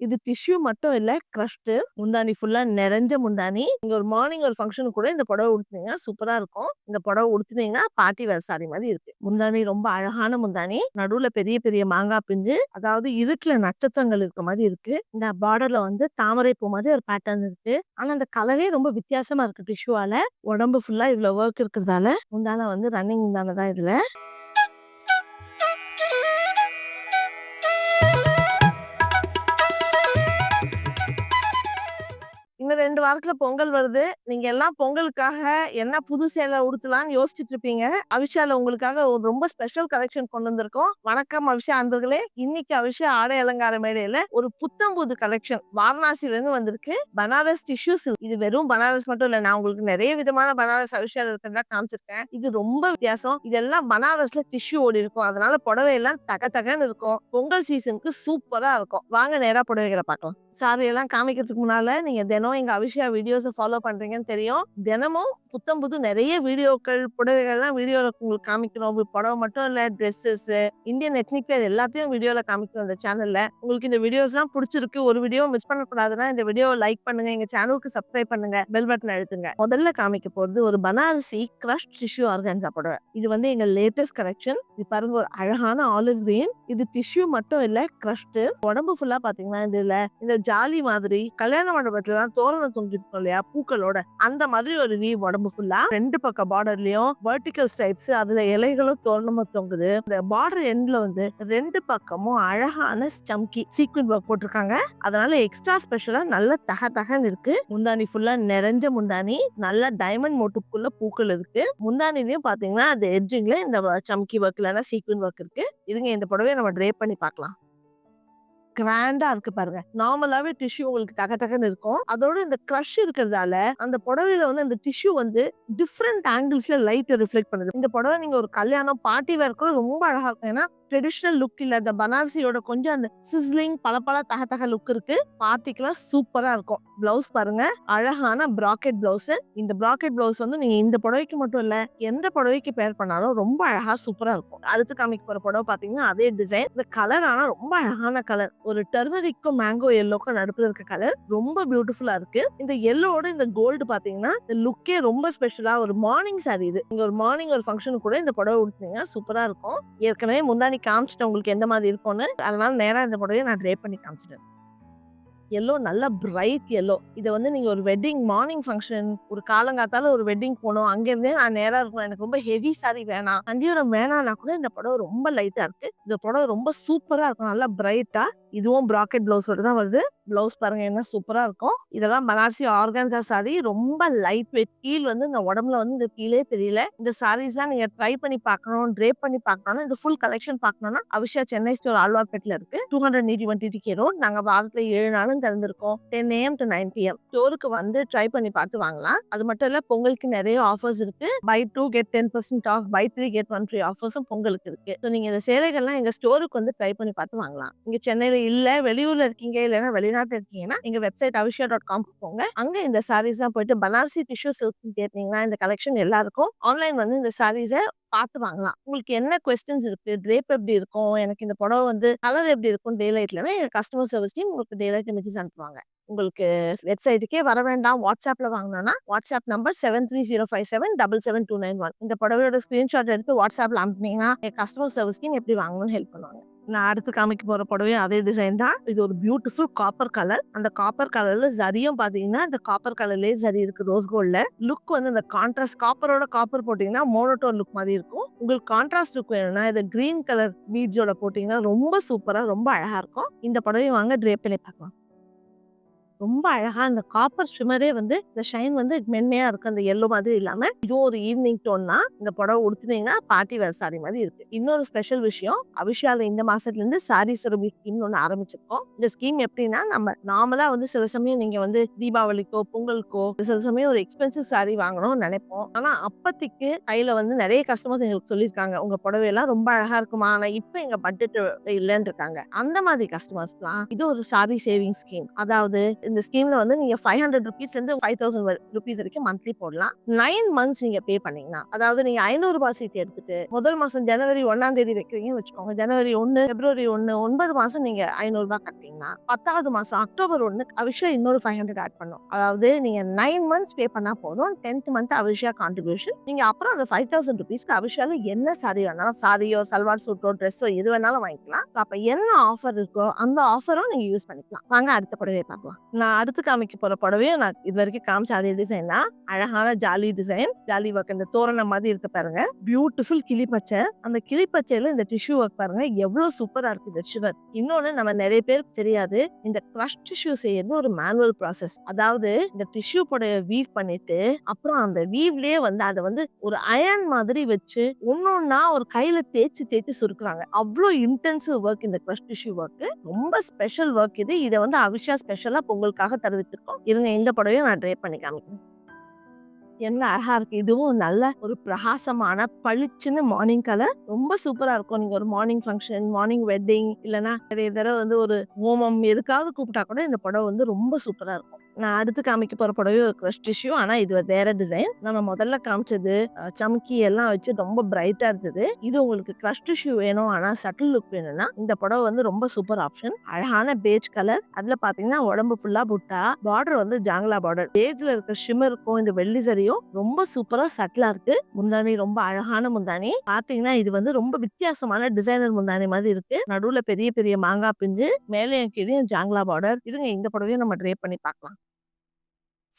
இது டிஷ்யூ மட்டும் இல்ல கிரஷ்டு முந்தானி ஃபுல்லா நிறைஞ்ச முந்தானி நீங்க ஒரு மார்னிங் ஒரு ஃபங்க்ஷனுக்கு கூட இந்த புடவை உடுத்துனீங்கன்னா சூப்பரா இருக்கும். இந்த புடவை உடுத்துனீங்கன்னா பாட்டி வேர் சாரி மாதிரி இருக்கு. முந்தானி ரொம்ப அழகான முந்தானி நடுவுல பெரிய பெரிய மாங்காய் பிஞ்சு அதாவது இருட்டுல நட்சத்திரங்கள் இருக்க மாதிரி இருக்கு. இந்த பார்டர்ல வந்து தாமரை பூ மாதிரி ஒரு பேட்டர்ன் இருக்கு. ஆனா அந்த கலரே ரொம்ப வித்தியாசமா இருக்கு டிஷ்யூவால உடம்பு ஃபுல்லா இவ்வளவு ஒர்க் இருக்கிறதால முந்தான வந்து ரன்னிங் முந்தான தான் இதுல. இன்னும் ரெண்டு வாரத்துல பொங்கல் வருது. நீங்க எல்லாம் பொங்கலுக்காக என்ன புது சேலை உடுத்தலாம்னு யோசிச்சுட்டு இருப்பீங்க. அவிஷால உங்களுக்காக ஒரு ரொம்ப ஸ்பெஷல் கலெக்ஷன் கொண்டு வந்திருக்கோம். வணக்கம் அவிஷா அன்பர்களே. இன்னைக்கு அவிஷா ஆடை அலங்கார மேடையில ஒரு புத்தம் புது கலெக்ஷன் வாரணாசில இருந்து வந்திருக்கு. பனாரஸ் டிஷ்யூஸ் இது. வெறும் பனாரஸ் மட்டும் இல்ல நான் உங்களுக்கு நிறைய விதமான பனாரஸ் அவிஷால இருக்கிறதா காமிச்சிருக்கேன். இது ரொம்ப வித்தியாசம். இதெல்லாம் பனாரஸ்ல டிஷ்யூ ஓடி இருக்கும். அதனால புடவை எல்லாம் தக தகன்னு இருக்கும். பொங்கல் சீசனுக்கு சூப்பரா இருக்கும். வாங்க நேரா புடவைகளை பார்க்கலாம். சாரி எல்லாம் காமிக்கிறதுக்கு முன்னால நீங்க தினம் எங்க அபிஷா வீடியோஸை ஃபாலோ பண்றீங்கன்னு தெரியும். தினமும் புத்தம் புது நிறைய வீடியோக்கள் புடவைகள்லாம் வீடியோல உங்களுக்கு காமிக்கணும். புடவை மட்டும் இல்ல ட்ரெஸ்ஸஸ் இந்தியன் எத்னிக் வேர் எல்லாத்தையும் வீடியோல காமிக்கணும் இந்த சேனல்ல உங்களுக்கு இந்த வீடியோஸ் எல்லாம் பிடிச்சிருக்கு. ஒரு வீடியோ மிஸ் பண்ணக்கூடாதுன்னா இந்த வீடியோ லைக் பண்ணுங்க. எங்க சேனலுக்கு சப்ஸ்கிரைப் பண்ணுங்க. பெல் பட்டன் அழுத்துங்க. முதல்ல காமிக்க போறது ஒரு பனாரசி கிரஷ் டிஷ்யூ ஆர்கான்ஸா புடவை. இது வந்து எங்க லேட்டஸ்ட் கலெக்ஷன் இது பாருங்க ஒரு அழகான ஆலிவ் கிரீன் இது டிஷ்யூ மட்டும் இல்ல கிரஷ்டு உடம்பு ஃபுல்லா பாத்தீங்கன்னா இதுல இந்த ஜாலி மாதிரி கல்யாண மண்டபத்துல எல்லாம் தோரணம் தொங்கிருக்கும் இல்லையா? பூக்களோட. அந்த மாதிரி ஒரு வீ உடம்பு ஃபுல்லா ரெண்டு பக்கம் பார்டர்லயும் வெர்டிகல் ஸ்டைப்ஸ் அதுல இலைகளும் தோரணமா தொங்குது. இந்த பார்டர் எண்ட்ல வந்து ரெண்டு பக்கமும் அழகான ஸ்டம்கி சீக்வன் ஒர்க் போட்டிருக்காங்க. அதனால எக்ஸ்ட்ரா ஸ்பெஷலா நல்ல தக தகன்னு இருக்கு. முந்தானி ஃபுல்லா நிறைஞ்ச முந்தானி நல்ல டைமண்ட் மோட்டுக்குள்ள பூக்கள் இருக்கு. முந்தானிலையும் பாத்தீங்கன்னா அந்த எட்ஜிங்ல இந்த சம்கி ஒர்க் இல்லைன்னா சீக்வன் ஒர்க் இருக்கு. இருங்க இந்த புடவையை நம்ம ட்ரேப் பண்ணி பார்க்கலாம். கிராண்டா இருக்கு பாருங்க. நார்மலாவே டிஷ்யூ உங்களுக்கு தக தகன்னு இருக்கும். அதோட இந்த க்ரஷ் இருக்கிறதால அந்த புடவையில வந்து அந்த டிஷ்யூ வந்து டிஃப்ரெண்ட் ஆங்கிள்ஸ்ல லைட்டை ரிஃப்ளெக்ட் பண்ணுது. இந்த புடவை நீங்க ஒரு கல்யாணம் பார்ட்டி வேர் கூட ரொம்ப அழகா இருக்கும். ஏன்னா ட்ரெடிஷ்னல் லுக் இல்ல. இந்த பனாரசியோட கொஞ்சம் அந்த சிஸ்லிங் பல பல தக தக லுக் இருக்கு. பார்ட்டிக்கெல்லாம் சூப்பரா இருக்கும். பிளவுஸ் பாருங்க. அழகான ப்ராக்கெட் பிளவுஸ் இந்த ப்ராக்கெட் பிளவுஸ் வந்து நீங்க இந்த புடவைக்கு மட்டும் இல்ல எந்த புடவைக்கு பேர் பண்ணாலும் ரொம்ப அழகா சூப்பரா இருக்கும். அடுத்து காமிக்க போற புடவை பாத்தீங்கன்னா அதே டிசைன் இந்த கலர் ஆனா ரொம்ப அழகான கலர் ஒரு டர்மரிக்கும் மேங்கோ எல்லோக்கும் நடுப்புல இருக்க கலர் ரொம்ப பியூட்டிஃபுல்லா இருக்கு. இந்த எல்லோட இந்த கோல்டு பாத்தீங்கன்னா இந்த லுக்கே ரொம்ப ஸ்பெஷலா ஒரு மார்னிங் சாரி இது. நீங்க ஒரு மார்னிங் ஒரு ஃபங்க்ஷனுக்கு கூட இந்த புடவை உடுத்தீங்கன்னா சூப்பரா இருக்கும். ஏற்கனவே முந்தானி காமிச்சிட்டேன் உங்களுக்கு எந்த மாதிரி இருக்கும்னு அதனால நேராக இந்த புடவையை நான் ட்ரே பண்ணி காமிச்சிட்டேன் எல்லோ நல்லா பிரைட் எல்லோ இதை வந்து நீங்கள் ஒரு வெட்டிங் மார்னிங் ஃபங்க்ஷன் ஒரு காலங்காத்தால ஒரு வெட்டிங் போகணும் அங்கேருந்தே நான் நேராக இருக்கணும். எனக்கு ரொம்ப ஹெவி சாரி வேணாம். கண்டியூரம் வேணாம்னா கூட இந்த புடவை ரொம்ப லைட்டாக இருக்குது இந்த புடவை ரொம்ப சூப்பராக இருக்கும். நல்லா பிரைட்டாக இதுவும் ப்ராக்கெட் ப்ளவுஸோடு தான் வருது. பிளவுஸ் பாருங்க என்ன சூப்பரா இருக்கும். இதெல்லாம் பனாரசி ஆர்கான்சா சாரி ரொம்ப லைட் வெயிட் கீழ் வந்து இந்த உடம்புல வந்து இந்த கீழே தெரியல. இந்த சாரீஸ்லாம் நீங்க ட்ரை பண்ணி பார்க்கணும் ட்ரேப் பண்ணி பார்க்கணும் இந்த ஃபுல் கலெக்ஷன் பார்க்கணும்னா அவிஷா சென்னை ஸ்டோர் ஆழ்வார்பேட்டில் இருக்கு. Two hundred ninety one TT road நாங்க வாரத்துல ஏழு நாளும் திறந்திருக்கோம். Ten AM to nine PM ஸ்டோருக்கு வந்து ட்ரை பண்ணி பார்த்து வாங்கலாம். அது மட்டும் இல்ல பொங்கலுக்கு நிறைய ஆஃபர்ஸ் இருக்கு. Buy two get ten percent off buy three get one free ஆஃபர்ஸும் பொங்கலுக்கு இருக்கு. ஸோ நீங்க இந்த சேலைகள்லாம் எங்க ஸ்டோருக்கு வந்து ட்ரை பண்ணி பார்த்து வாங்கலாம். இங்க சென்னையில இல்ல வெளியூர்ல இருக்கீங்க இல்லைன்னா வெளிநாட்டுல இருக்கீங்கன்னா எங்க வெப்சைட் அவிஷா டாட் காம் போங்க. அங்க இந்த சாரீஸ் தான் போயிட்டு பனாரசி டிஷ்யூ சில்க் கேட்டீங்கன்னா இந்த கலெக்ஷன் எல்லாருக்கும் ஆன்லைன் வந்து இந்த சாரீஸை பார்த்து வாங்கலாம். உங்களுக்கு என்ன கொஸ்டின்ஸ் இருக்கு? ட்ரேப் எப்படி இருக்கும்? எனக்கு இந்த புடவை வந்து கலர் எப்படி இருக்கும்? டே லைட்லன்னா கஸ்டமர் சர்வீஸ் டீம் உங்களுக்கு டே லைட் இமேஜஸ் அனுப்புவாங்க. உங்களுக்கு வெப்சைட்டுக்கே வர வேண்டாம். வாட்ஸ்அப்ல வாங்கினோம்னா WhatsApp number seven three zero five seven double seven two nine one இந்த புடவையோட ஸ்கிரீன்ஷாட் எடுத்து வாட்ஸ்அப்ல அனுப்புனீங்கன்னா கஸ்டமர் சர்வீஸ் டீம் எப்படி வாங்கணும்னு ஹெல்ப் பண்ணுவாங்க. நான் அடுத்து காமிக்க போற புடவையும் அதே டிசைன் தான். இது ஒரு பியூட்டிஃபுல் காப்பர் கலர் அந்த காப்பர் கலர்ல சரியும் பாத்தீங்கன்னா இந்த காப்பர் கலர்லயே சரி இருக்கு ரோஸ் கோல்ட்ல லுக் வந்து இந்த கான்ட்ராஸ்ட் காப்பரோட காப்பர் போட்டீங்கன்னா மோனோட்டோன் லுக் மாதிரி இருக்கும். உங்களுக்கு கான்ட்ராஸ்ட் லுக் வேணும்னா இது கிரீன் கலர் பீட்ஸோட போட்டீங்கன்னா ரொம்ப சூப்பரா ரொம்ப அழகா இருக்கும். இந்த புடவையும் வாங்க ட்ரேப் பண்ணி பார்க்கலாம். ரொம்ப அழகா அந்த காப்பர் ஷிமரே வந்து இந்த ஷைன் வந்து மென்மையா இருக்கு. அந்த எல்லோ மாதிரி இல்லாம இதுவும் ஒரு ஈவினிங் டோன்னா இந்த புடவை உடுத்துனீங்கன்னா பார்ட்டி வேர் சாரி மாதிரி இருக்கு. இன்னொரு ஸ்பெஷல் விஷயம் அபிஷால இந்த மாசத்துல இருந்து சாரி சுரபி ஸ்கீம் ஒன்று ஆரம்பிச்சிருக்கோம். இந்த ஸ்கீம் எப்படின்னா நம்ம நார்மலா வந்து சில சமயம் நீங்க வந்து தீபாவளிக்கோ பொங்கலுக்கோ சில சமயம் ஒரு எக்ஸ்பென்சிவ் சாரி வாங்கணும்னு நினைப்போம். ஆனா அப்பத்திக்கு கையில வந்து நிறைய கஸ்டமர்ஸ் எங்களுக்கு சொல்லியிருக்காங்க உங்க புடவை எல்லாம் ரொம்ப அழகா இருக்குமா? ஆனா இப்ப எங்க பட்ஜெட் இல்லைன்னு இருக்காங்க அந்த மாதிரி கஸ்டமர்ஸ்லாம் இது ஒரு சாரி சேவிங் ஸ்கீம் அதாவது இந்த ஸ்கீம்ல வந்து நீங்க ஃபைவ் ஹண்ட்ரட் ருபீஸ் இருந்து ஃபைவ் தௌசண்ட் ருபீஸ் வரைக்கும் மந்த்லி போடலாம். நைன் மந்த்ஸ் நீங்க பே பண்ணீங்கன்னா அதாவது நீங்க ஐநூறு ரூபாய் சீட் எடுத்துட்டு முதல் மாசம் ஜனவரி ஒன்னாம் தேதி வைக்கிறீங்கன்னு வச்சுக்கோங்க. ஜனவரி ஒன்னு பிப்ரவரி ஒன்னு ஒன்பது மாசம் நீங்க ஐநூறு ரூபாய் கட்டிங்கன்னா பத்தாவது மாசம் அக்டோபர் ஒன்னு அவிஷா இன்னொரு ஃபைவ் ஹண்ட்ரட் ஆட் பண்ணும். அதாவது நீங்க நைன் மந்த்ஸ் பே பண்ணா போதும். டென்த் மந்த் அவிஷா கான்ட்ரிபியூஷன் நீங்க அப்புறம் அந்த ஃபைவ் தௌசண்ட் ருபீஸ்க்கு அவிஷால என்ன சாரி வேணாலும் சாரியோ சல்வார் சூட்டோ ட்ரெஸ்ஸோ எது வேணாலும் வாங்கிக்கலாம். அப்ப என்ன ஆஃபர் இருக்கோ அந்த ஆஃபரும் நீங்க யூஸ் பண்ணிக்கலாம். வாங்க அடுத்த புடவையை பார்க்கலாம். நான் அடுத்து காமிக்க போற புடவையும் நான் இது வரைக்கும் காமிச்ச அதே டிசைன் தான். அழகான ஜாலி டிசைன் ஜாலி ஒர்க் இந்த தோரணம் மாதிரி இருக்க பாருங்க. பியூட்டிஃபுல் கிளி பச்சை. அந்த கிளி பச்சையில இந்த டிஷ்யூ ஒர்க் பாருங்க. எவ்வளவு சூப்பரா இருக்கு இந்த சுவர் இன்னொன்னு நம்ம நிறைய பேருக்கு தெரியாது. இந்த க்ரஷ் டிஷ்யூ செய்யறது ஒரு மேனுவல் ப்ராசஸ் அதாவது இந்த டிஷ்யூ புடைய வீவ் பண்ணிட்டு அப்புறம் அந்த வீவ்லயே வந்து அதை வந்து ஒரு அயன் மாதிரி வச்சு ஒன்னொன்னா ஒரு கையில தேய்ச்சி தேய்ச்சி சுருக்குறாங்க. அவ்வளோ இன்டென்சிவ் ஒர்க் இந்த க்ரஷ் டிஷ்யூ ஒர்க் ரொம்ப ஸ்பெஷல் ஒர்க் இது. இதை வந்து அவிஷா ஸ்பெஷலா உங்களுக்காக தருவிட்டு இருக்கோம் இருங்க இந்த புடவையும் நான் ட்ரை பண்ணி காமிக்கிறேன். என்ன அழகா இருக்கு. இதுவும் நல்ல ஒரு பிரகாசமான பளிச்சுன்னு மார்னிங் கலர் ரொம்ப சூப்பரா இருக்கும். நீங்க ஒரு மார்னிங் ஃபங்க்ஷன் மார்னிங் வெட்டிங் இல்லைன்னா நிறைய தடவை வந்து ஒரு ஹோமம் எதுக்காவது கூப்பிட்டா கூட இந்த புடவை வந்து ரொம்ப சூப்பரா இருக்கும். நான் அடுத்து காமிக்க போற புடவையும் ஒரு க்ரஷ் டிஷ்யூ ஆனா இது வேற டிசைன் நம்ம முதல்ல காமிச்சது அஹ், சம்கி எல்லாம் வச்சு ரொம்ப பிரைட்டா இருந்தது. இது உங்களுக்கு க்ரஷ் டிஷ்யூ வேணும் ஆனா சட்டில் லுக் வேணும்னா இந்த புடவை வந்து ரொம்ப சூப்பர் ஆப்ஷன் அழகான பேஜ் கலர் அதுல பாத்தீங்கன்னா உடம்பு ஃபுல்லா புட்டா பார்டர் வந்து ஜாங்லா பார்டர் பேஜ்ல இருக்க ஷிமருக்கும் இந்த வெள்ளி சரியும் ரொம்ப சூப்பரா சட்டிலா இருக்கு. முந்தானி ரொம்ப அழகான முந்தானி. பாத்தீங்கன்னா இது வந்து ரொம்ப வித்தியாசமான டிசைனர் முந்தானி மாதிரி இருக்கு. நடுவுல பெரிய பெரிய மாங்காய் பிஞ்சு மேலே கீழே ஜாங்லா பார்டர் இதுங்க இந்த புடவையும் நம்ம ட்ரே பண்ணி பார்க்கலாம்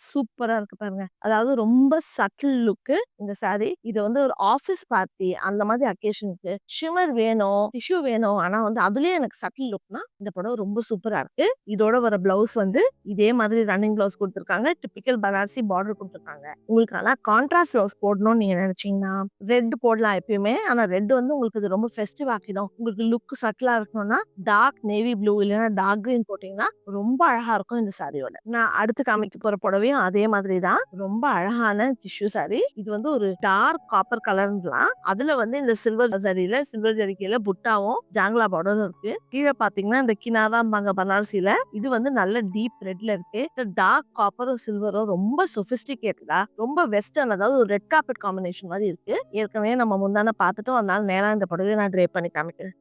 சூப்பரா இருக்கு பாருங்க. அதாவது ரொம்ப சட்டில் லுக்கு இந்த சாரி. இது வந்து ஒரு ஆபீஸ் பார்ட்டி அந்த மாதிரி அக்கேஷனுக்கு ஷிமர் வேணும் டிஷ்யூ வேணும். ஆனா வந்து அதுலயே எனக்கு சட்டில் லுக்னா இந்த புடவை ரொம்ப சூப்பரா இருக்கு. இதோட வர பிளவுஸ் வந்து இதே மாதிரி ரன்னிங் பிளவுஸ் கொடுத்துருக்காங்க. டிபிக்கல் பனாரசி பார்டர் கொடுத்துருக்காங்க. உங்களுக்கு ஆனா கான்ட்ராஸ்ட் பிளவுஸ் போடணும்னு நீங்க நினைச்சீங்கன்னா ரெட் போடலாம் எப்பயுமே. ஆனா ரெட் வந்து உங்களுக்கு இது ரொம்ப ஃபெஸ்டிவ் ஆக்கிடும். உங்களுக்கு லுக் சட்டிலா இருக்கணும்னா டார்க் நேவி ப்ளூ இல்லைன்னா டார்க் கிரீன் போட்டீங்கன்னா ரொம்ப அழகா இருக்கும் இந்த சாரியோட. நான் அடுத்து காமிக்க போற சாரியும் அதே மாதிரி தான். ரொம்ப அழகான டிஷ்யூ சாரி இது வந்து ஒரு டார்க் காப்பர் கலர்லாம் அதுல வந்து இந்த சில்வர் சரியில சில்வர் ஜரிக்கையில புட்டாவும் ஜாங்லா பார்டரும் இருக்கு. கீழே பாத்தீங்கன்னா இந்த கினாராம்பாங்க பனாரசில இது வந்து நல்ல டீப் ரெட்ல இருக்கு. இந்த டார்க் காப்பரும் சில்வரும் ரொம்ப சொபிஸ்டிகேட்டடா ரொம்ப வெஸ்டர்ன் அதாவது ஒரு ரெட் கார்பெட் காம்பினேஷன் மாதிரி இருக்கு. ஏற்கனவே நம்ம முந்தான பார்த்துட்டோம். அதனால நேரம் இந்த புடவையை நான் ட்ரே பண்ணி காமிக்கிறேன்.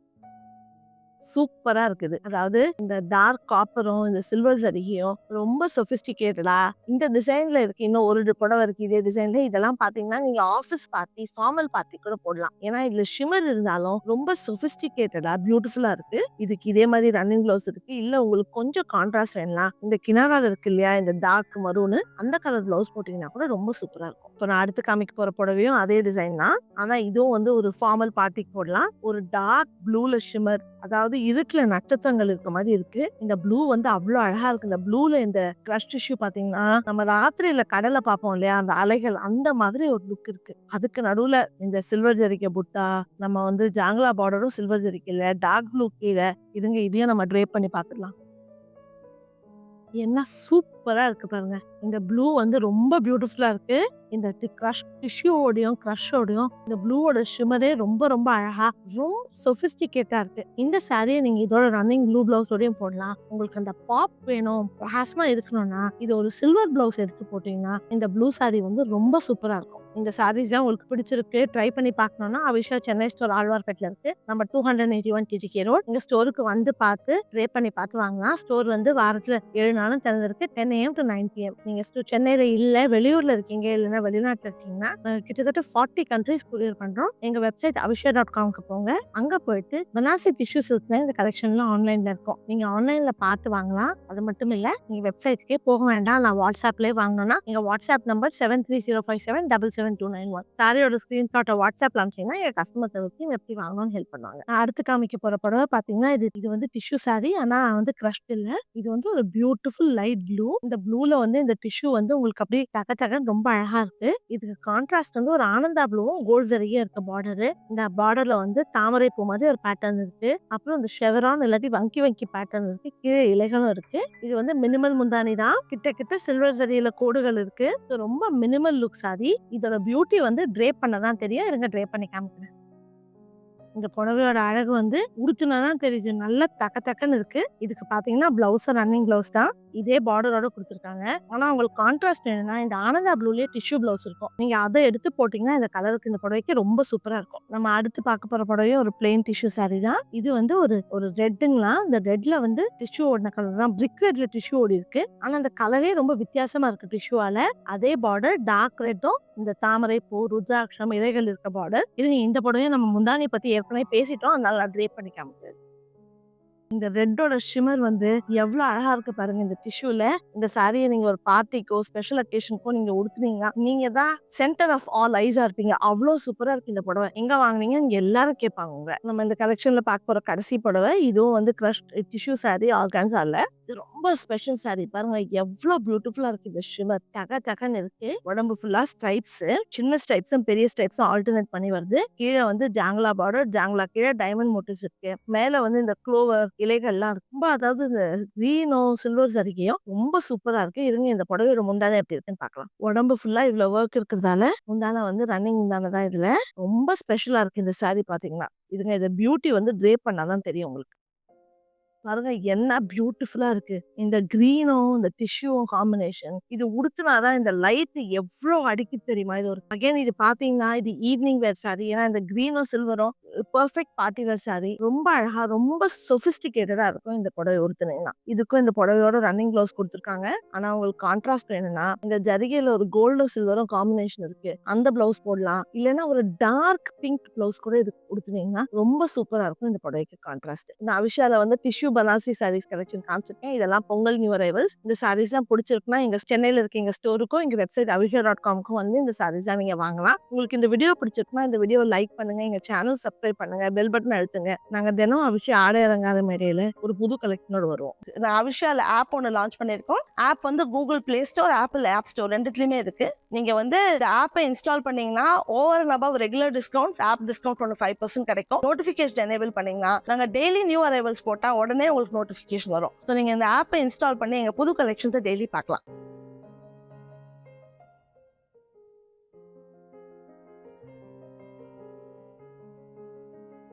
சூப்பராக இருக்குது. அதாவது இந்த டார்க் காப்பரும் இந்த சில்வர் ஜரிகையும் ரொம்ப சொஃபிஸ்டிகேட்டடா இந்த டிசைன்ல இருக்கு. இன்னும் ஒரு புடவை இருக்கு. இதே டிசைன்ல இதெல்லாம் பாத்தீங்கன்னா நீங்க ஆஃபீஸ் பார்ட்டி ஃபார்மல் பார்ட்டி கூட போடலாம். ஏன்னா இதுல ஷிமர் இருந்தாலும் ரொம்ப சொஃபிஸ்டிகேட்டடா பியூட்டிஃபுல்லா இருக்கு. இதுக்கு இதே மாதிரி ரன்னிங் க்ளவுஸ் இருக்கு. இல்ல உங்களுக்கு கொஞ்சம் கான்ட்ராஸ்ட் வேணலாம் இந்த கினாரால இருக்கு இல்லையா இந்த டார்க் மரூனு அந்த கலர் ப்ளவுஸ் போட்டீங்கன்னா கூட ரொம்ப சூப்பரா இருக்கும். இப்போ நான் அடுத்து காமிக்க போற புடவையும் அதே டிசைன் தான். ஆனா இதுவும் வந்து ஒரு ஃபார்மல் பார்ட்டிக்கு போடலாம். ஒரு டார்க் ப்ளூல ஷிமர் அதாவது இருட்டுல நட்சத்திரங்கள் இருக்க மாதிரி இருக்கு. இந்த ப்ளூ வந்து அவ்வளோ அழகா இருக்கு. இந்த ப்ளூல இந்த கிரஷ் இஷ்யூ பாத்தீங்கன்னா நம்ம ராத்திரியில கடலை பார்ப்போம் இல்லையா? அந்த அலைகள் அந்த மாதிரி ஒரு லுக் இருக்கு. அதுக்கு நடுவுல இந்த சில்வர் ஜரிக்கை புட்டா நம்ம வந்து ஜாங்லா பார்டரும் சில்வர் ஜரிக்கையில டார்க் ப்ளூ கீழே இதுங்க இதையும் நம்ம ட்ரேப் பண்ணி பார்த்துக்கலாம் என்ன சூப்பராக இருக்குது பாருங்க. இந்த ப்ளூ வந்து ரொம்ப பியூட்டிஃபுல்லாக இருக்குது இந்த க்ரஷ் டிஷ்யூவோடையும் க்ரஷோடையும் இந்த ப்ளூவோட ஷிமரே ரொம்ப ரொம்ப அழகாக ரொம்ப சொஃபிஸ்டிகேட்டாக இருக்குது இந்த சாரியை நீங்கள் இதோட ரன்னிங் ப்ளூ ப்ளவுஸோடையும் போடலாம். உங்களுக்கு அந்த பாப் வேணும் பிரகாசமாக இருக்கணும்னா இது ஒரு சில்வர் ப்ளவுஸ் எடுத்து போட்டிங்கன்னா இந்த ப்ளூ சாரி வந்து ரொம்ப சூப்பராக இருக்கும். இந்த சாரீஸ் தான் உங்களுக்கு பிடிச்சிருக்கு. ட்ரை பண்ணி பார்க்கணும்னா அவிஷா சென்னை ஸ்டோர் ஆழ்வார்பேட்டில் இருக்கு. நம்ம two hundred eighty one TTK road இங்க ஸ்டோருக்கு வந்து பார்த்து ட்ரை பண்ணி பார்த்து வாங்கலாம். ஸ்டோர் வந்து வாரத்துல ஏழு நாளும் திறந்திருக்கு. Ten AM to nine PM நீங்க சென்னையில இல்ல வெளியூர்ல இருக்கீங்க இல்லைன்னா வெளிநாட்டுல இருக்கீங்கன்னா கிட்டத்தட்ட ஃபார்ட்டி கண்ட்ரிஸ் கொரியர் பண்றோம். எங்க வெப்சைட் அவிஷா டாட் காம்க்கு போங்க. அங்க போயிட்டு பனாசி டிஷ்யூஸ் இருக்குன்னா இந்த கலெக்ஷன்லாம் ஆன்லைன்ல இருக்கும். நீங்க ஆன்லைன்ல பார்த்து வாங்கலாம். அது மட்டும் இல்ல நீங்க வெப்சைட்க்கே போக வேண்டாம். நான் வாட்ஸ்அப்லேயே வாங்கணும்னா எங்க WhatsApp number seven three zero five seven double seven two nine one சாரியோட ஸ்க்ரீன்ஷாட்டை வாட்ஸ்அப்ல அனுப்பிச்சீங்கன்னா எங்கள் கஸ்டமர் சர்வீஸ்க்கு எப்படி வாங்கணும்னு ஹெல்ப் பண்ணுவாங்க. அடுத்து காமிக்க போகிற படவை பார்த்தீங்கன்னா இது இது வந்து டிஷ்யூ சாரி ஆனால் வந்து க்ரஷ்ட் இல்லை. இது வந்து ஒரு பியூட்டிஃபுல் லைட் ப்ளூ இந்த ப்ளூவில் வந்து இந்த டிஷ்யூ வந்து உங்களுக்கு அப்படியே தக தகன்னு ரொம்ப அழகாக இருக்கு. இதுக்கு கான்ட்ராஸ்ட் வந்து ஒரு ஆனந்தா ப்ளூவும் கோல்ட் ஜரியே இருக்க பார்டரு இந்த பார்டர்ல வந்து தாமரை பூ மாதிரி ஒரு பேட்டர்ன் இருக்கு. அப்புறம் இந்த ஷெவரான் இல்லாட்டி வங்கி வங்கி பேட்டர்ன் இருக்கு. கீழே இலைகளும் இருக்கு. இது வந்து மினிமல் முந்தானி தான். கிட்ட கிட்ட சில்வர் ஜரியில கோடுகள் இருக்கு. இது ரொம்ப மினிமல் லுக் சாரி இதோட பியூட்டி வந்து ட்ரேப் பண்ண தான் தெரியும். இருங்க ட்ரேப் பண்ணி காமிக்கிறேன். இந்த புடவையோட அழகு வந்து உடுத்துனா தான் தெரியுது நல்லா தக்க தக்கன்னு இருக்குது இதுக்கு பார்த்தீங்கன்னா ப்ளவுஸும் ரன்னிங் ப்ளவுஸ் தான். இதே பார்டரோட கொடுத்துருக்காங்க. ஆனால் உங்களுக்கு கான்ட்ராஸ்ட் என்னன்னா இந்த ஆனந்தா ப்ளூலேயே டிஷ்யூ பிளவுஸ் இருக்கும். நீங்கள் அதை எடுத்து போட்டிங்கன்னா இந்த கலருக்கு இந்த புடவைக்கு ரொம்ப சூப்பராக இருக்கும். நம்ம அடுத்து பார்க்க போகிற புடவையே ஒரு பிளெயின் டிஷ்யூ சாரி தான். இது வந்து ஒரு ஒரு ரெட்டுங்களா இந்த ரெட்ல வந்து டிஷ்யூ ஓடின கலர் தான். பிரிக் ரெட்ல டிஷ்யூ ஓடி இருக்கு. ஆனால் அந்த கலரே ரொம்ப வித்தியாசமாக இருக்கு டிஷ்யூவால் அதே பார்டர் டார்க் ரெட்டும் இந்த தாமரை பூ ருத்ராட்சம் இலைகள் இருக்க பார்டர் இது இந்த புடவையும் நம்ம முந்தானியை பற்றி ஏற்கனவே பேசிட்டோம். அதனால நான் ட்ரேப் பண்ணி இந்த ரெட்டோட ஷிமர் வந்து எவ்வளவு அழகா இருக்கு பாருங்க இந்த டிஷ்யூல இந்த சாரியை நீங்க ஒரு பார்ட்டிக்கோ ஸ்பெஷல் அக்கேஷனுக்கோ நீங்க உடுத்துனீங்கன்னா நீங்க தான் சென்டர் ஆஃப் ஆல் ஐஸா இருப்பீங்க. அவ்வளவு சூப்பரா இருக்கு இந்த புடவை. எங்க வாங்குனீங்க இங்க எல்லாரும் கேட்பாங்க உங்க. நம்ம இந்த கலெக்ஷன்ல பார்க்க போற கடைசி புடவை இதுவும் வந்து கிரஷ் டிஷ்யூ சாரி ஆர்கான்ஸா இல்ல. இது ரொம்ப ஸ்பெஷல் சாரி பாருங்க எவ்வளவு பியூட்டிஃபுல்லா இருக்கு இந்த ஷிமர் தக தகன்னு இருக்கு. உடம்பு ஃபுல்லா ஸ்ட்ரைப்ஸ் சின்ன ஸ்ட்ரைப்ஸும் பெரிய ஸ்ட்ரைப்ஸும் ஆல்டர்னேட் பண்ணி வருது. கீழே வந்து ஜாங்லா பார்டர் ஜாங்லா கீழே டைமண்ட் மோட்டிவ்ஸ் இருக்கு. மேல வந்து இந்த க்ளோவர் இலைகள்லாம் ரொம்ப அதாவது இந்த கிரீனும் சில்வர் சரிக்கையும் ரொம்ப சூப்பரா இருக்கு. இருங்க இந்த புடவையோட முந்தானை எப்படி இருக்குன்னு பார்க்கலாம். உடம்பு ஃபுல்லா இவ்வளவு ஒர்க் இருக்கிறதால முந்தானை வந்து ரன்னிங் முந்தானை தான் இதுல. ரொம்ப ஸ்பெஷலா இருக்கு இந்த சாரி பாத்தீங்கன்னா இதுங்க இந்த பியூட்டி வந்து ட்ரேப் பண்ணாதான் தெரியும் உங்களுக்கு. பாருங்க என்ன பியூட்டிஃபுல்லா இருக்கு. இந்த கிரீனும் இந்த டிஷ்யூவும் காம்பினேஷன் இது உடுத்தினாதான் இந்த லைட் எவ்வளவு அடிக்கு தெரியுமா? இது ஒரு அகைன் இது பாத்தீங்கன்னா இது ஈவினிங் வேர் சாரி ஏன்னா இந்த கிரீனும் சில்வரும் பெர்ஃபெக்ட் பார்ட்டி சாரி ரொம்ப அழகா ரொம்ப சொபிஸ்டிகேட்டடா இருக்கும் இந்த புடவை உடுத்துனீங்கன்னா. இதுக்கும் இந்த புடவையோட ரன்னிங் க்ளவுஸ் கொடுத்துருக்காங்க. ஆனா உங்களுக்கு கான்ட்ராஸ்ட் வேணும்னா இந்த ஜரிகையில ஒரு கோல்டும் சில்வரும் காம்பினேஷன் இருக்கு. அந்த பிளவுஸ் போடலாம். இல்லைன்னா ஒரு டார்க் பிங்க் பிளவுஸ் கூட இது கொடுத்துனீங்கன்னா ரொம்ப சூப்பரா இருக்கும் இந்த புடவைக்கு கான்ட்ராஸ்ட் நான் விஷயால வந்து டிஷ்யூ பனாசி சாரீஸ் கலெக்ஷன் காமிச்சிருக்கேன். இதெல்லாம் பொங்கல் நியூ அரைவல்ஸ் இந்த சாரீஸ் எல்லாம் பிடிச்சிருக்குன்னா எங்க சென்னையில இருக்க எங்க ஸ்டோருக்கும் எங்க வெப்சைட் அவிஷா டாட் காம்க்கும் வந்து இந்த சாரீஸ் நீங்க வாங்கலாம். உங்களுக்கு இந்த வீடியோ பிடிச்சிருக்குன்னா இந்த வீடியோ லைக் பண்ணுங்க. எங்க சேனல் சப்ஸ்கிரைப் பண்ணுங்க பெல் பட்டன் அழுத்துங்க. நாங்க தினம் அபிஷா ஆடை இறங்காத மேடையில ஒரு புது கலெக்ஷனோட வருவோம். நான் ஆப் ஒன்று லான்ச் பண்ணியிருக்கோம். ஆப் வந்து Google Play Store Apple app store ரெண்டுத்துலயுமே இருக்கு. நீங்க வந்து இந்த ஆப்பை இன்ஸ்டால் பண்ணீங்கன்னா over and above regular discount app discount ஒன்று ஃபைவ் பர்சன்ட் கிடைக்கும். நோட்டிஃபிகேஷன் எனேபிள் பண்ணீங்கன்னா நாங்க டெய்லி நியூ அரைவல்ஸ் போட்டா உடனே உங்களுக்கு நோட்டிஃபிகேஷன் வரும். ஸோ நீங்க இந்த ஆப்பை இன்ஸ்டால் பண்ணி எங்க புது கலெக்ஷன்ஸை டெய்லி பார்க்கலாம்.